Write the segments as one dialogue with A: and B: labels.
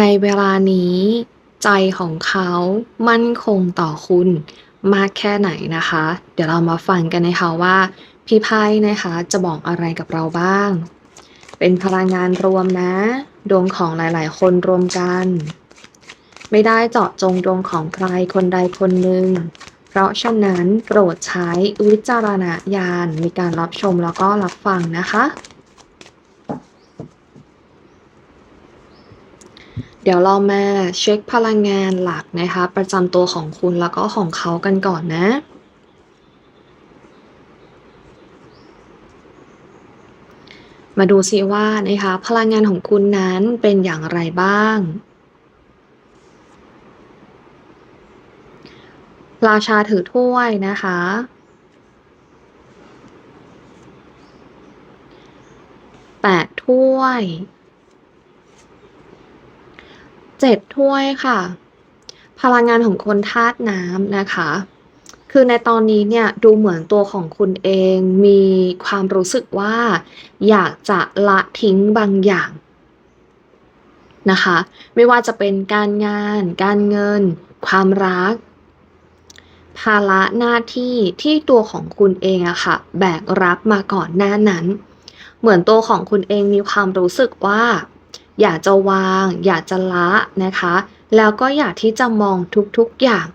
A: ในเวลานี้ ใจของเขามั่นคงต่อคุณมากแค่ไหนนะคะ เดี๋ยวเรามาฟังกันนะคะว่า พี่ไพ่นะคะจะบอกอะไรกับเราบ้าง เป็นพลังงานรวมนะ ดวงของหลายๆ คนรวมกัน ไม่ได้เจาะจงดวงของใครคนใดคนหนึ่งเพราะฉะนั้นโปรดใช้วิจารณญาณในการรับชมแล้วก็รับฟังนะคะ เดี๋ยวเรามาเช็คพลังงานหลักนะคะ ประจำตัวของคุณแล้วก็ของเขากันก่อนนะมาดูซิว่านะคะพลังงานของคุณนั้นเป็นอย่างไรบ้าง ราชาถือถ้วยนะคะ แปดถ้วย เจ็ดถ้วยค่ะ พลังงานของคนธาตุน้ำนะคะ คือในตอนนี้เนี่ยดูเหมือนตัวของคุณเองมีความรู้สึกว่า อยากจะละทิ้งบางอย่างนะคะ ไม่ว่าจะเป็นการงาน การเงิน ความรัก ภาระหน้าที่ที่ตัวของคุณเองอะค่ะ แบกรับมาก่อนหน้านั้น เหมือนตัวของคุณเองมีความรู้สึกว่า อยากจะวาง อยากจะละนะคะ แล้วก็อยากที่จะมองทุกๆอย่าง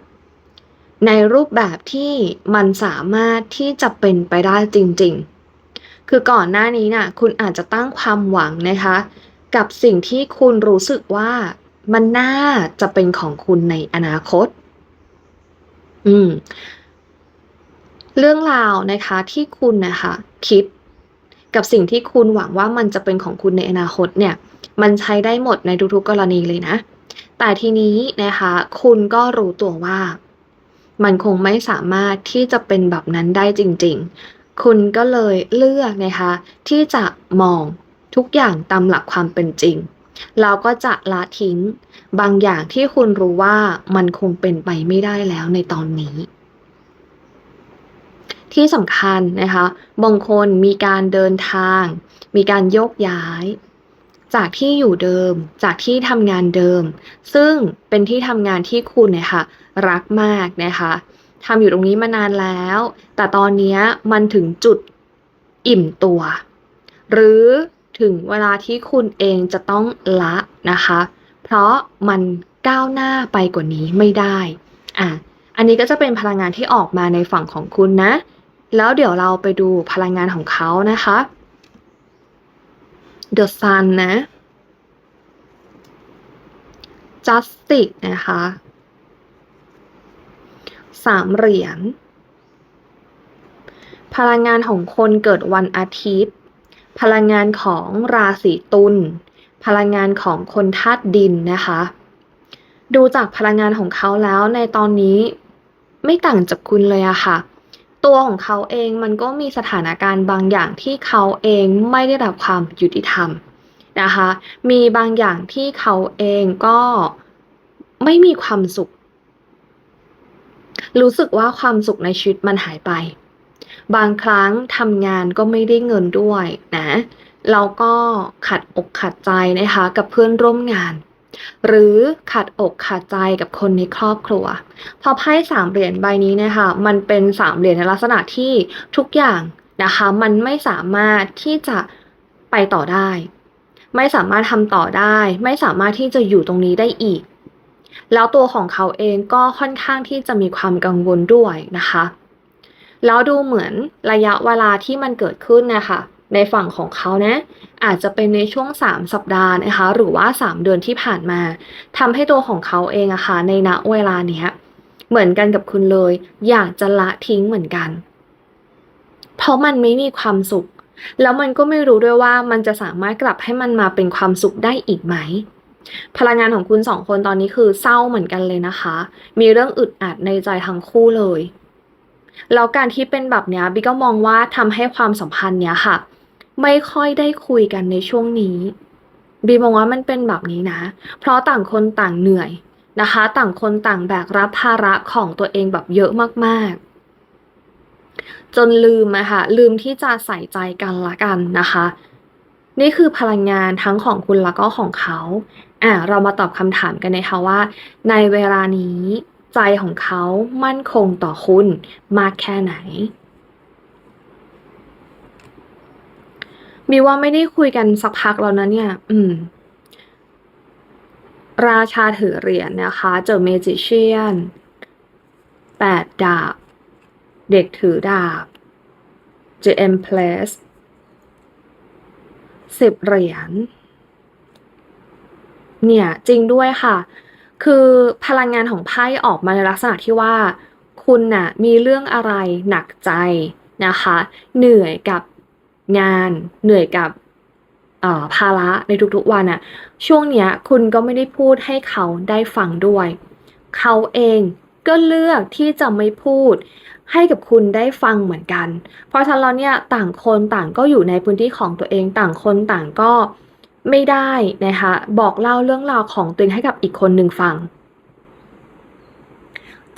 A: ในรูปแบบที่มันสามารถที่จะเป็นไปได้จริงๆ คือก่อนหน้านี้น่ะคุณอาจจะตั้งความหวังนะคะ กับสิ่งที่คุณรู้สึกว่ามันน่าจะเป็นของคุณในอนาคต อืม เรื่องราวนะคะที่คุณนะคะ คิดกับสิ่งที่คุณหวังว่ามันจะเป็นของคุณในอนาคตเนี่ย มันใช้ได้หมดในทุกๆกรณีเลยนะ แต่ทีนี้นะคะคุณก็รู้ตัวว่า มันคงไม่สามารถที่จะเป็นแบบนั้นได้จริงๆ คุณก็เลยเลือกนะคะที่จะมองทุกอย่างตามหลักความเป็นจริงเราก็จะละทิ้งบางอย่างที่คุณรู้ว่ามันคงเป็นไปไม่ได้แล้วในตอนนี้ ที่สำคัญนะคะ บางคนมีการเดินทาง มีการโยกย้าย จากที่อยู่เดิม จากที่ทำงานเดิม ซึ่งเป็นที่ทำงานที่คุณเนี่ยค่ะรักมากนะคะทำอยู่ตรงนี้มานานแล้ว แต่ตอนนี้มันถึงจุดอิ่มตัว หรือถึงเวลาที่คุณเองจะต้องละนะคะ เพราะมันก้าวหน้าไปกว่านี้ไม่ได้อะอันนี้ก็จะเป็นพลังงานที่ออกมาในฝั่งของคุณนะ แล้วเดี๋ยวเราไปดูพลังงานของเขานะคะ The Sun นะ Justice นะคะสามเหรียญ พลังงานของคนเกิดวันอาทิตย์ พลังงานของราศีตุล พลังงานของคนธาตุดินนะคะ ดูจากพลังงานของเขาแล้วในตอนนี้ไม่ต่างจากคุณเลยอะค่ะ ตัวของเขาเองมันก็มีสถานการณ์บางอย่างที่เขาเองไม่ได้รับความยุติธรรมนะคะ มีบางอย่างที่เขาเองก็ไม่มีความสุข รู้สึกว่าความสุขในชีวิตมันหายไป บางครั้งทำงานก็ไม่ได้เงินด้วยนะแล้วก็ขัดอกขัดใจนะคะ กับเพื่อนร่วมงาน หรือขัดอกขัดใจกับคนในครอบครัว พอไพ่สามเหรียญใบนี้นะคะ มันเป็นสามเหรียญในลักษณะที่ทุกอย่างนะคะ มันไม่สามารถที่จะไปต่อได้ ไม่สามารถทำต่อได้ ไม่สามารถที่จะอยู่ตรงนี้ได้อีก แล้วตัวของเขาเองก็ค่อนข้างที่จะมีความกังวลด้วยนะคะ แล้วดูเหมือนระยะเวลาที่มันเกิดขึ้นนะคะ ในฝั่งของเขานะอาจจะเป็นในช่วง 3 สัปดาห์นะคะ หรือว่า 3 เดือนที่ผ่านมาทำให้ตัวของเขาเองอะคะ่ะในณเวลาเนี้ยเหมือนกันกับคุณเลย อยากจะละทิ้งเหมือนกัน เพราะมันไม่มีความสุข แล้วมันก็ไม่รู้ด้วยว่ามันจะสามารถกลับให้มันมาเป็นความสุขได้อีกไหม พลังงานของคุณสองคนตอนนี้คือเศร้าเหมือนกันเลยนะคะ มีเรื่องอึดอัดในใจทั้งคู่เลยแล้วการที่เป็นแบบนี้บิ๊ก็มองว่าทำให้ความสัมพันธ์เนี้ยค่ะ ไม่ค่อยได้คุยกันในช่วงนี้บีมองว่ามันเป็นแบบนี้นะ เพราะต่างคนต่างเหนื่อยนะคะ ต่างคนต่างแบกรับภาระของตัวเองแบบเยอะมากๆ จนลืมอะค่ะลืมที่จะใส่ใจกันละกันนะคะ นี่คือพลังงานทั้งของคุณแล้วก็ของเขาอะเรามาตอบคำถามกันนะคะว่า ในเวลานี้ใจของเขามั่นคงต่อคุณมากแค่ไหน มีว่าไม่ได้คุยกันสักพักแล้วนะเนี่ย อืม ราชาถือเหรียญนะคะ เจอเมจิเชียนแปดดาบ เด็กถือดาบเจเอ็มเพลสสิบเหรียญ เนี่ย จริงด้วยค่ะ คือพลังงานของไพ่ออกมาในลักษณะที่ว่า คุณน่ะมีเรื่องอะไรหนักใจนะคะ เหนื่อยกับ งานเหนื่อยกับภาระในทุกๆวันน่ะช่วงเนี้ยคุณก็ไม่ได้พูดให้เขาได้ฟังด้วย เขาเองก็เลือกที่จะไม่พูดให้กับคุณได้ฟังเหมือนกัน เพราะฉะนั้นเนี่ยต่างคนต่างก็อยู่ในพื้นที่ของตัวเองต่างคนต่างก็ไม่ได้นะคะบอกเล่าเรื่องราวของตัวเองให้กับอีกคนหนึ่งฟัง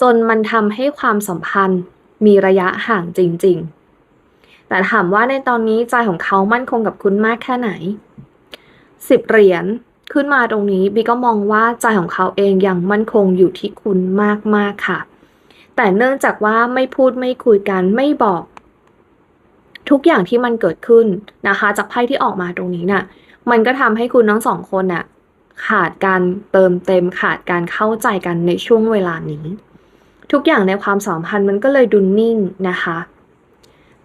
A: จนมันทำให้ความสัมพันธ์มีระยะห่างจริง ๆ แต่ถามว่าในตอนนี้ใจของเขามั่นคงกับคุณมากแค่ไหนสิบเหรียญขึ้นมาตรงนี้บีก็มองว่าใจของเขาเองยังมั่นคงอยู่ที่คุณมากๆค่ะ แต่เนื่องจากว่าไม่พูดไม่คุยกันไม่บอก ทุกอย่างที่มันเกิดขึ้นนะคะ จากไพ่ที่ออกมาตรงนี้น่ะ มันก็ทำให้คุณทั้งสองคนน่ะ ขาดการเติมเต็มขาดการเข้าใจกันในช่วงเวลานี้ ทุกอย่างในความสัมพันธ์มันก็เลยดุนิ่งนะคะ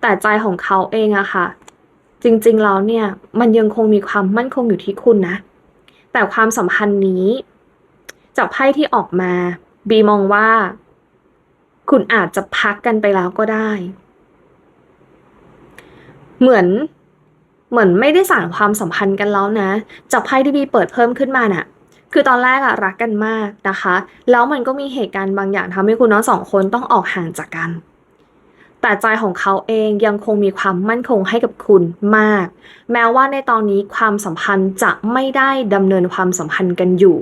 A: แต่ใจของเขาเองอะค่ะ จริงๆแล้วเนี่ย มันยังคงมีความมั่นคงอยู่ที่คุณนะ แต่ความสัมพันธ์นี้ จากไพ่ที่ออกมา บีมองว่า คุณอาจจะพักกันไปแล้วก็ได้ เหมือนเหมือนไม่ได้สานความสัมพันธ์กันแล้วนะ จากไพ่ที่บีเปิดเพิ่มขึ้นมาน่ะ คือตอนแรกอะรักกันมากนะคะ แล้วมันก็มีเหตุการณ์บางอย่างทำให้คุณทั้งสองคนต้องออกห่างจากกัน แต่ใจของเขาเองยังคงมีความมั่นคงให้กับคุณมาก แม้ว่าในตอนนี้ความสัมพันธ์จะไม่ได้ดำเนินความสัมพันธ์กันอยู่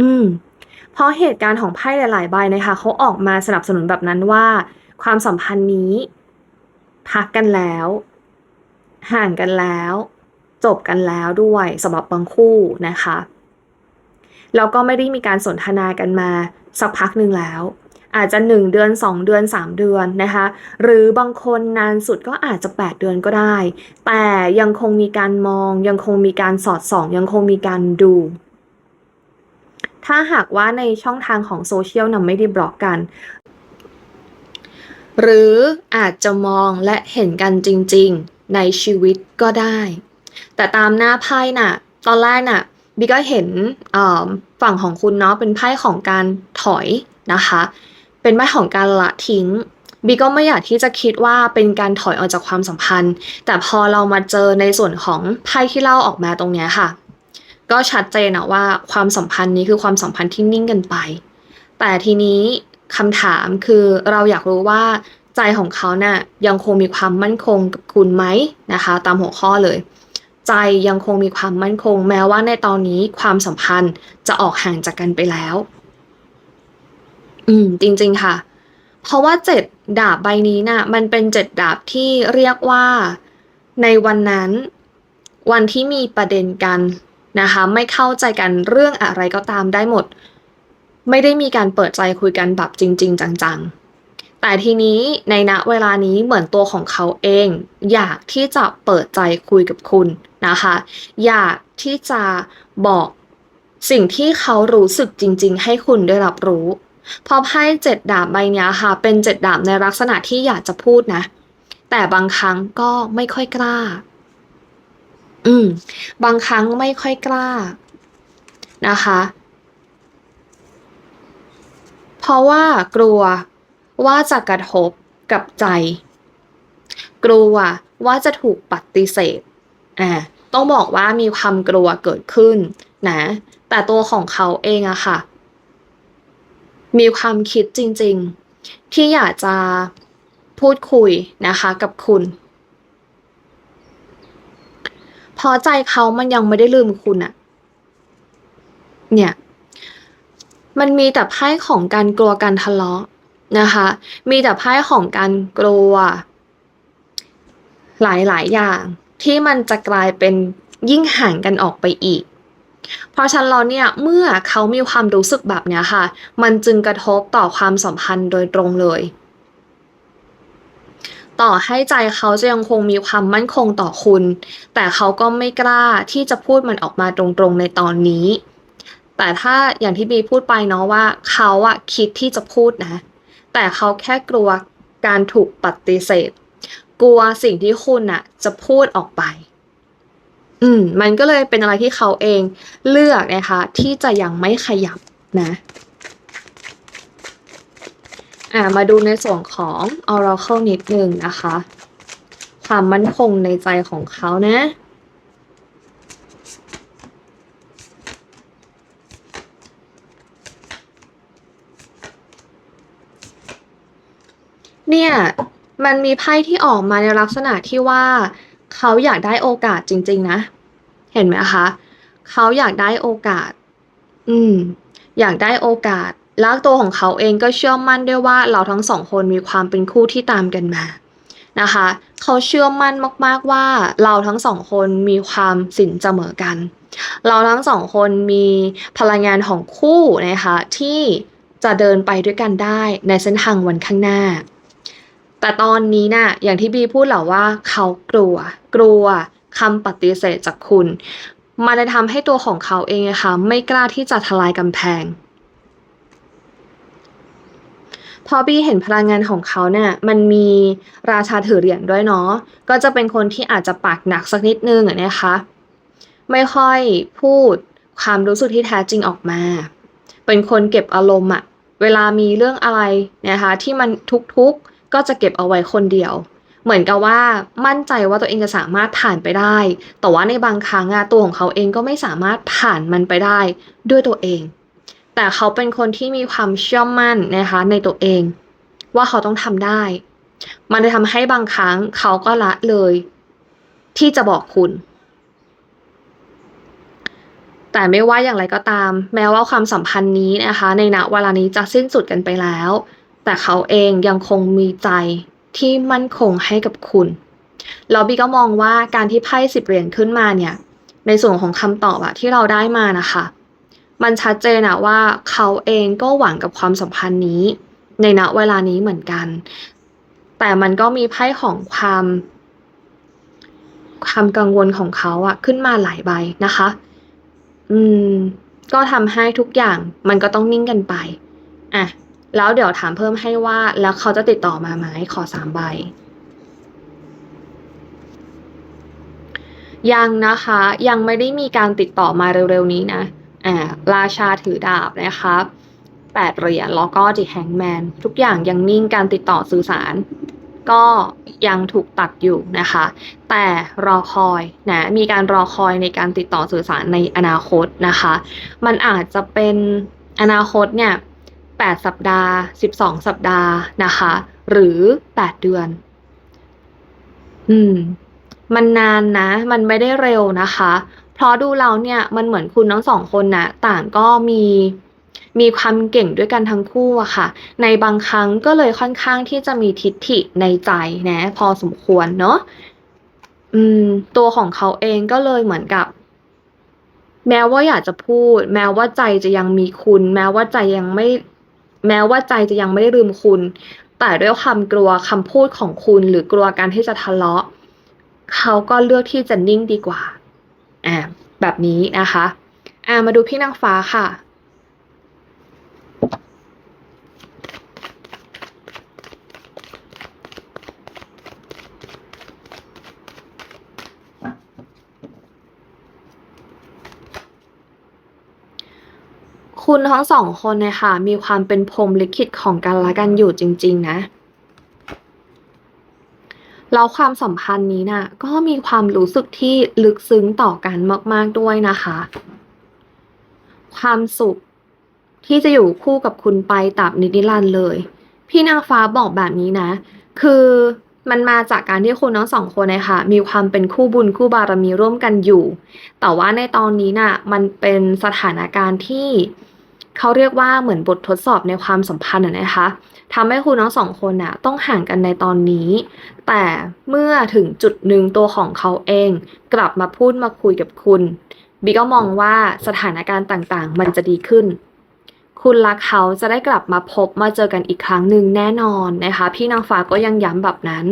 A: อืม เพราะเหตุการณ์ของไพ่หลาย ๆ ใบนะคะเขาออกมาสนับสนุนแบบนั้นว่า ความสัมพันธ์นี้พักกันแล้ว ห่างกันแล้ว จบกันแล้วด้วยสำหรับบางคู่นะคะแล้วก็ไม่ได้มีการสนทนากันมาสักพักหนึ่งแล้ว อาจจะ 1 เดือน 2 เดือน 3 เดือนนะคะหรือบางคนนานสุดก็อาจจะ 8 เดือนก็ได้ แต่ยังคงมีการมอง ยังคงมีการสอดส่อง ยังคงมีการดู ถ้าหากว่าในช่องทางของโซเชียลนำไม่ได้บล็อกกันหรืออาจจะมองและเห็นกันจริงๆในชีวิตก็ได้ แต่ตามหน้าไพ่น่ะ ตอนแรกน่ะบีก็เห็นฝั่งของคุณเนาะเป็นไพ่ของการถอยนะคะ เป็นไพ่ของการละทิ้งบีก็ไม่อยากที่จะคิดว่าเป็นการถอยออกจากความสัมพันธ์ แต่พอเรามาเจอในส่วนของไพ่ที่เล่าออกมาตรงเนี้ยค่ะ ก็ชัดเจนอะว่าความสัมพันธ์นี้คือความสัมพันธ์ที่นิ่งกันไป แต่ทีนี้คำถามคือเราอยากรู้ว่าใจของเขาเน่ะยังคงมีความมั่นคงกับคุณไหมนะคะ ตามหัวข้อเลย ใจยังคงมีความมั่นคง แม้ว่าในตอนนี้ความสัมพันธ์จะออกห่างจากกันไปแล้ว อืม จริง ๆ ค่ะ เพราะว่าเจ็ดดาบใบนี้น่ะ มันเป็นเจ็ดดาบที่เรียกว่าในวันนั้น วันที่มีประเด็นกันนะคะ ไม่เข้าใจกันเรื่องอะไรก็ตามได้หมด ไม่ได้มีการเปิดใจคุยกันแบบจริง ๆ จัง ๆ แต่ทีนี้ในณเวลานี้เหมือนตัวของเขาเอง อยากที่จะเปิดใจคุยกับคุณนะคะ อยากที่จะบอกสิ่งที่เขารู้สึกจริง ๆ ให้คุณได้รับรู้ พอไพ่เจ็ดดาบใบนี้ค่ะ เป็นเจ็ดดาบในลักษณะที่อยากจะพูดนะ แต่บางครั้งก็ไม่ค่อยกล้า อืม บางครั้งไม่ค่อยกล้า นะคะ เพราะว่ากลัวว่าจะกระทบกับใจ กลัวว่าจะถูกปฏิเสธอ่าต้องบอกว่ามีความกลัวเกิดขึ้นนะ แต่ตัวของเขาเองอะค่ะ มีความคิดจริงๆ ที่อยากจะพูดคุยนะคะกับคุณเพราะใจเขามันยังไม่ได้ลืมคุณอะเนี่ย มันมีแต่ไพ่ของการกลัวการทะเลาะนะคะ มีแต่ไพ่ของการกลัว หลายๆ อย่างที่มันจะกลายเป็นยิ่งห่างกันออกไปอีก เพราะฉะนั้นเราเนี่ยเมื่อเขามีความรู้สึกแบบเนี้ยค่ะ มันจึงกระทบต่อความสัมพันธ์โดยตรงเลย ต่อให้ใจเขาจะยังคงมีความมั่นคงต่อคุณ แต่เขาก็ไม่กล้าที่จะพูดมันออกมาตรงๆในตอนนี้ แต่ถ้าอย่างที่บีพูดไปเนาะว่า เขาอะคิดที่จะพูดนะ แต่เขาแค่กลัวการถูกปฏิเสธ กลัวสิ่งที่คุณอะจะพูดออกไป อืมมันก็เลยเป็นอะไรที่เขาเองเลือกนะคะ ที่จะยังไม่ขยับนะอ่ามาดูในส่วนของ Oracle นิดนึงนะคะ ความมั่นคงในใจของเขานะเนี่ย มันมีไพ่ที่ออกมาในลักษณะที่ว่า เขาอยากได้โอกาสจริง ๆ นะ เห็นไหมคะเขาอยากได้โอกาส อืม อยากได้โอกาส แล้วตัวของเขาเองก็เชื่อมั่นด้วยว่าเราทั้งสองคนมีความเป็นคู่ที่ตามกันมา นะคะ เขาเชื่อมั่นมาก ๆว่าเราทั้งสองคนมีความสินเสมอกัน เราทั้งสองคนมีพลังงานของคู่นะคะที่จะเดินไปด้วยกันได้ในเส้นทางวันข้างหน้า แต่ตอนนี้น่ะอย่างที่บีพูดแหละว่าเขากลัว กลัวคำปฏิเสธจากคุณ มันจะทำให้ตัวของเขาเองะค่ะไม่กล้าที่จะทลายกำแพงพอบีเห็นพลังงานของเขาเนี่ยมันมีราชาถือเหรียญด้วยเนาะก็จะเป็นคนที่อาจจะปากหนักสักนิดนึงอะนะคะ ไม่ค่อยพูดความรู้สึกที่แท้จริงออกมา เป็นคนเก็บอารมณ์อะเวลามีเรื่องอะไรนะคะที่มันทุกข์ๆ ก็จะเก็บเอาไว้คนเดียว เหมือนกับว่ามั่นใจว่าตัวเองจะสามารถผ่านไปได้ แต่ว่าในบางครั้งอะตัวของเขาเองก็ไม่สามารถผ่านมันไปได้ด้วยตัวเอง แต่เขาเป็นคนที่มีความเชื่อมั่นนะคะในตัวเอง ว่าเขาต้องทำได้ มันจะทำให้บางครั้งเขาก็ละเลย ที่จะบอกคุณแต่ไม่ว่าอย่างไรก็ตาม แม้ว่าความสัมพันธ์นี้นะคะ ในณเวลานี้จะสิ้นสุดกันไปแล้ว แต่เขาเองยังคงมีใจที่มั่นคงให้กับคุณแล้วบีก็มองว่าการที่ไพ่สิบเหรียญขึ้นมาเนี่ย ในส่วนของคำตอบอะที่เราได้มานะคะ มันชัดเจนอะว่าเขาเองก็หวังกับความสัมพันธ์นี้ ในณเวลานี้เหมือนกัน แต่มันก็มีไพ่ของความความกังวลของเขาอะขึ้นมาหลายใบนะคะ อืม ก็ทำให้ทุกอย่างมันก็ต้องนิ่งกันไป อะ แล้วเดี๋ยวถามเพิ่มให้ว่าแล้วเขาจะติดต่อมาไหมขอสามใบ ยังนะคะ ยังไม่ได้มีการติดต่อมาเร็วๆนี้นะอ่าราชาถือดาบนะคะแปดเหรียญแล้วก็ดิแฮงแมนทุกอย่างยังนิ่งการติดต่อสื่อสาร ก็ยังถูกตัดอยู่นะคะ แต่รอคอยนะมีการรอคอยในการติดต่อสื่อสารในอนาคตนะคะ มันอาจจะเป็นอนาคตเนี่ย 8 สัปดาห์ 12 สัปดาห์นะคะ หรือ 8 เดือน อืม มันนานนะ มันไม่ได้เร็วนะคะ เพราะดูแล้วเนี่ยมันเหมือนคุณทั้งสองคนนะต่างก็มีมีความเก่งด้วยกันทั้งคู่อะค่ะ ในบางครั้งก็เลยค่อนข้างที่จะมีทิฏฐิในใจนะ พอสมควรเนาะอืม ตัวของเขาเองก็เลยเหมือนกับ แม้ว่าอยากจะพูด แม้ว่าใจจะยังมีคุณ แม้ว่าใจยังไม่ แม้ว่าใจจะยังไม่ได้ลืมคุณ แต่ด้วยความกลัวคำพูดของคุณหรือกลัวการที่จะทะเลาะ เขาก็เลือกที่จะนิ่งดีกว่าอ่าแบบนี้นะคะอ่ามาดูพี่นางฟ้าค่ะ คุณทั้งสองคนเนี่ยค่ะมีความเป็นพรมลิขิตของกันและกันอยู่จริง ๆ นะแล้วความสัมพันธ์นี้น่ะก็มีความรู้สึกที่ลึกซึ้งต่อกันมาก ๆด้วยนะคะ ความสุขที่จะอยู่คู่กับคุณไปตราบนิดนิรันดร์เลย พี่นางฟ้าบอกแบบนี้นะ คือมันมาจากการที่คุณทั้งสองคนเนี่ยค่ะมีความเป็นคู่บุญคู่บารมีร่วมกันอยู่ แต่ว่าในตอนนี้น่ะมันเป็นสถานการณ์ที่ เขาเรียกว่าเหมือนบททดสอบในความสัมพันธ์นะคะทำให้คุณทั้งสองคนน่ะต้องห่างกันในตอนนี้ แต่เมื่อถึงจุดหนึ่งตัวของเขาเอง กลับมาพูดมาคุยกับคุณบีก็มองว่าสถานการณ์ต่างๆ มันจะดีขึ้น คุณรักเขาจะได้กลับมาพบมาเจอกันอีกครั้งหนึ่งแน่นอนนะคะ พี่นางฟ้าก็ยังย้ำแบบนั้น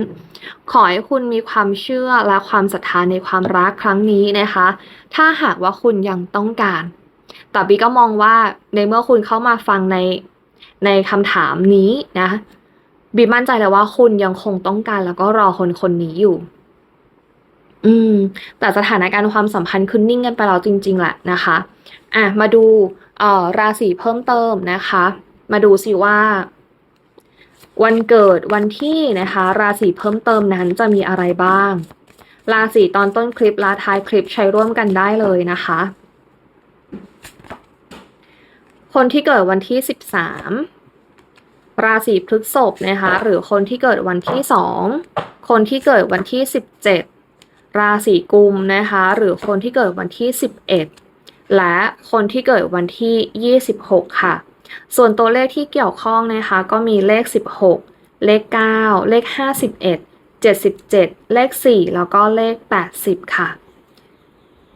A: ขอให้คุณมีความเชื่อและความศรัทธาในความรักครั้งนี้นะคะ ถ้าหากว่าคุณยังต้องการ แต่บีก็มองว่าในเมื่อคุณเข้ามาฟังในในคำถามนี้นะบีมั่นใจเลยว่าคุณยังคงต้องการแล้วก็รอคนคนนี้อยู่ อืม แต่สถานการณ์ความสัมพันธ์คือนิ่งกันไปแล้วจริง ๆแหละนะคะ อะ มาดูเอ่อราศีเพิ่มเติมนะคะ มาดูสิว่า วันเกิดวันที่นะคะ ราศีเพิ่มเติมนั้นจะมีอะไรบ้าง ราศีตอนต้นคลิปและท้ายคลิปใช้ร่วมกันได้เลยนะคะ คนที่เกิดวันที่ 13 ราศีพฤษภนะคะ หรือคนที่เกิดวันที่ 2 คนที่เกิดวันที่ 17 ราศีกุมนะคะ หรือคนที่เกิดวันที่ 11 และคนที่เกิดวันที่ 26 ค่ะ ส่วนตัวเลขที่เกี่ยวข้องนะคะ ก็มีเลข 16 เลข 9 เลข 51 77 เลข 4 แล้วก็เลข 80 ค่ะ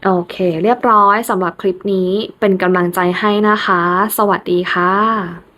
A: โอเค เรียบร้อยสำหรับคลิปนี้เป็นกำลังใจให้นะคะ สวัสดีค่ะ